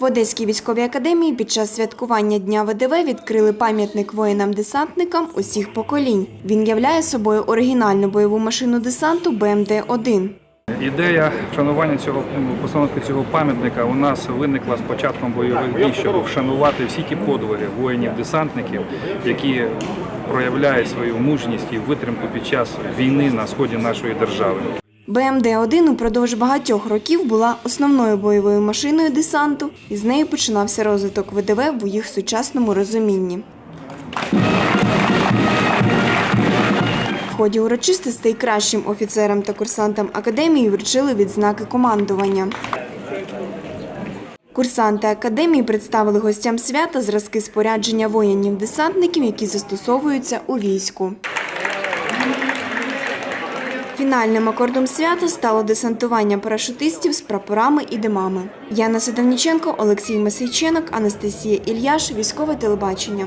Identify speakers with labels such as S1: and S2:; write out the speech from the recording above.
S1: В Одеській військовій академії під час святкування Дня ВДВ відкрили пам'ятник воїнам-десантникам усіх поколінь. Він являє собою оригінальну бойову машину десанту БМД-1.
S2: Ідея вшанування цього постановки цього пам'ятника у нас виникла з початком бойових дій, щоб вшанувати всі ті подвиги воїнів-десантників, які проявляють свою мужність і витримку під час війни на сході нашої держави.
S1: БМД-1 упродовж багатьох років була основною бойовою машиною десанту, і з нею починався розвиток ВДВ в їх сучасному розумінні. В ході урочистостей кращим офіцерам та курсантам академії вручили відзнаки командування. Курсанти академії представили гостям свята зразки спорядження воїнів-десантників, які застосовуються у війську. Фінальним акордом свята стало десантування парашутистів з прапорами і димами. Яна Сидовніченко, Олексій Масейченок, Анастасія Ільяш, Військове телебачення.